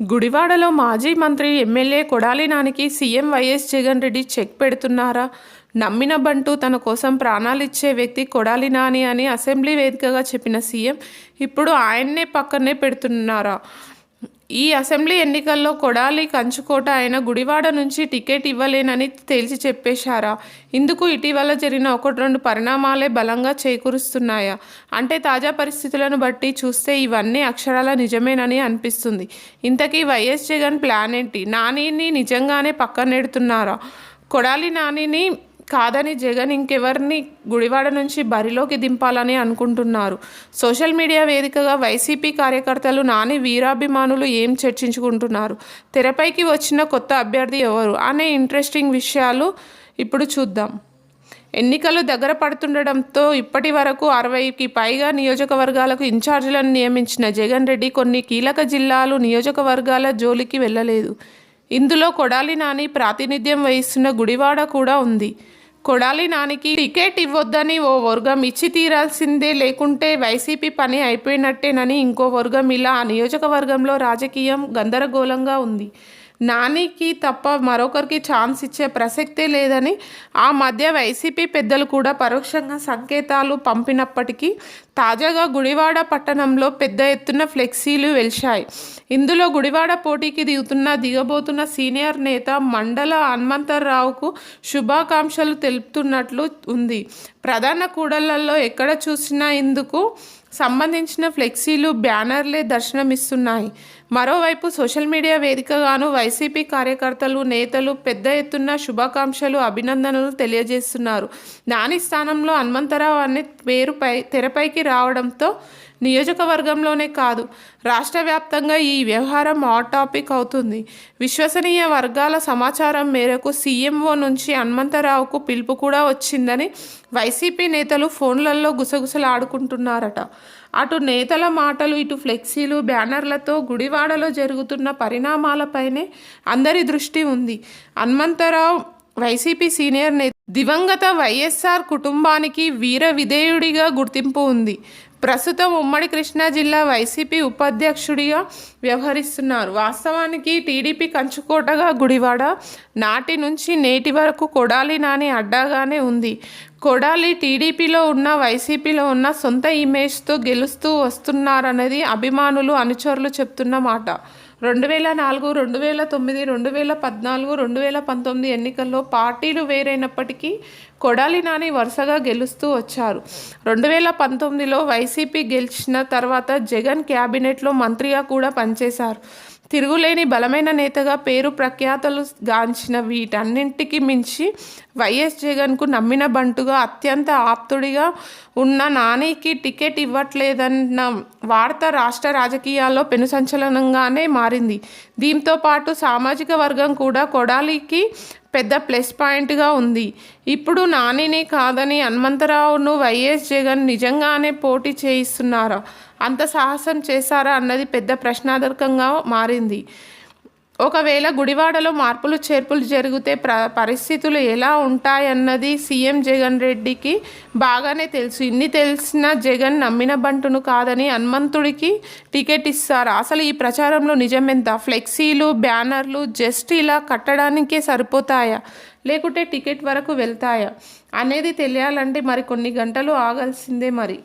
గుడివాడలో మాజీ మంత్రి ఎమ్మెల్యే కొడాలి నానికి CM YS Jagan Reddy check పెడుతున్నారా? నమ్మిన బంటూ తన కోసం ప్రాణాలిచ్చే వ్యక్తి కొడాలి నాని అని అసెంబ్లీ వేదికగా చెప్పిన సీఎం ఇప్పుడు ఆయన్నే పక్కనే పెడుతున్నారా? ఈ అసెంబ్లీ ఎన్నికల్లో కొడాలి కంచుకోట అయిన గుడివాడ నుంచి టికెట్ ఇవ్వలేనని తేల్చి చెప్పేశారా? ఇందుకు ఇటీవల జరిగిన ఒకటి రెండు పరిణామాలే బలంగా చేకూరుస్తున్నాయా? అంటే తాజా పరిస్థితులను బట్టి చూస్తే ఇవన్నీ అక్షరాల నిజమేనని అనిపిస్తుంది. ఇంతకీ వైఎస్ జగన్ ప్లాన్ ఏంటి? నానిని నిజంగానే పక్కనెడుతున్నారా కొడాలి నానిని కాదని జగన్ ఇంకెవరిని గుడివాడ నుంచి బరిలోకి దింపాలని అనుకుంటున్నారు? సోషల్ మీడియా వేదికగా వైసీపీ కార్యకర్తలు నాని వీరాభిమానులు ఏం చర్చించుకుంటున్నారు? తెరపైకి వచ్చిన కొత్త అభ్యర్థి ఎవరు? అనే ఇంట్రెస్టింగ్ విషయాలు ఇప్పుడు చూద్దాం. ఎన్నికలు దగ్గర పడుతుండటంతో ఇప్పటి వరకు అరవైకి పైగా నియోజకవర్గాలకు ఇన్ఛార్జీలను నియమించిన జగన్ రెడ్డి కొన్ని కీలక జిల్లాలు నియోజకవర్గాల జోలికి వెళ్ళలేదు. ఇందులో కొడాలి నాని ప్రాతినిధ్యం వహిస్తున్న గుడివాడ కూడా ఉంది. కొడాలి నానికి టికెట్ ఇవ్వొద్దని ఓ వర్గం ఇచ్చి తీరాల్సిందే లేకుంటే వైసీపీ పని అయిపోయినట్టేనని ఇంకో వర్గం ఇలా ఆ నియోజకవర్గంలో రాజకీయం గందరగోళంగా ఉంది. నానికి తప్ప మరొకరికి ఛాన్స్ ఇచ్చే ప్రసక్తే లేదని ఆ మధ్య వైసీపీ పెద్దలు కూడా పరోక్షంగా సంకేతాలు పంపినప్పటికీ తాజాగా గుడివాడ పట్టణంలో పెద్ద ఎత్తున ఫ్లెక్సీలు వెలిశాయి. ఇందులో గుడివాడ పోటీకి దిగుతున్న దిగబోతున్న సీనియర్ నేత మండల హనుమంతరావుకు శుభాకాంక్షలు తెలుపుతున్నట్లు ఉంది. ప్రధాన కూడళ్ళలో ఎక్కడ చూసినా ఇందుకు సంబంధించిన ఫ్లెక్సీలు బ్యానర్లే దర్శనమిస్తున్నాయి. మరోవైపు సోషల్ మీడియా వేదికగాను వైసీపీ కార్యకర్తలు నేతలు పెద్ద ఎత్తున శుభాకాంక్షలు అభినందనలు తెలియజేస్తున్నారు. దాని స్థానంలో హనుమంతరావు అనే పేరుపై తెరపైకి రావడంతో నియోజకవర్గంలోనే కాదు రాష్ట్ర వ్యాప్తంగా ఈ వ్యవహారం హాట్ టాపిక్ అవుతుంది. విశ్వసనీయ వర్గాల సమాచారం మేరకు సీఎంఓ నుంచి హనుమంతరావుకు పిలుపు కూడా వచ్చిందని వైసీపీ నేతలు ఫోన్లలో గుసగుసలాడుకుంటున్నారట. అటు నేతల మాటలు ఇటు ఫ్లెక్సీలు బ్యానర్లతో గుడివాడలో జరుగుతున్న పరిణామాలపైనే అందరి దృష్టి ఉంది. హనుమంతరావు వైసీపీ సీనియర్ నేత దివంగత వైఎస్ఆర్ కుటుంబానికి వీర విధేయుడిగా గుర్తింపు ఉంది. ప్రస్తుతం ఉమ్మడి కృష్ణా జిల్లా వైసీపీ ఉపాధ్యక్షుడిగా వ్యవహరిస్తున్నారు. వాస్తవానికి టీడీపీ కంచుకోటగా గుడివాడ నాటి నుంచి నేటి వరకు కొడాలి నాని అడ్డాగానే ఉంది. కొడాలి టీడీపీలో ఉన్న వైసీపీలో ఉన్న సొంత ఇమేజ్తో గెలుస్తూ వస్తున్నారన్నది అభిమానులు అనుచరులు చెప్తున్న మాట. రెండు వేల నాలుగు రెండు వేల తొమ్మిది రెండు వేల పద్నాలుగు రెండు వేల పంతొమ్మిది ఎన్నికల్లో పార్టీలు వేరైనప్పటికీ కొడాలి నాని వరుసగా గెలుస్తూ వచ్చారు. రెండు వేల పంతొమ్మిదిలో వైసీపీ గెలిచిన తర్వాత జగన్ క్యాబినెట్లో మంత్రిగా కూడా పనిచేశారు. తిరుగులేని బలమైన నేతగా పేరు ప్రఖ్యాతలు గాంచిన వీటన్నింటికి మించి వైఎస్ జగన్కు నమ్మిన బంటుగా అత్యంత ఆప్తుడిగా ఉన్న నానికి టికెట్ ఇవ్వట్లేదన్న వార్త రాష్ట్ర రాజకీయాల్లో పెను సంచలనంగానే మారింది. దీంతో పాటు సామాజిక వర్గం కూడా కొడాలికి పెద్ద ప్లస్ పాయింట్గా ఉంది. ఇప్పుడు నానిని కాదని హనుమంతరావును వైఎస్ జగన్ నిజంగానే పోటీ చేయిస్తున్నారా? అంత సాహసం చేశారా? అన్నది పెద్ద ప్రశ్నార్థకంగా మారింది. ఒకవేళ గుడివాడలో మార్పులు చేర్పులు జరిగితే ప్ర పరిస్థితులు ఎలా ఉంటాయన్నది సీఎం జగన్ రెడ్డికి బాగానే తెలుసు. ఇన్ని తెలిసిన జగన్ నమ్మిన బంటును కాదని హనుమంతుడికి టికెట్ ఇస్తారు. అసలు ఈ ప్రచారంలో నిజమెంత? ఫ్లెక్సీలు బ్యానర్లు జస్ట్ ఇలా కట్టడానికే సరిపోతాయా? లేకుంటే టికెట్ వరకు వెళ్తాయా? అనేది తెలియాలంటే మరి కొన్ని గంటలు ఆగాల్సిందే మరి.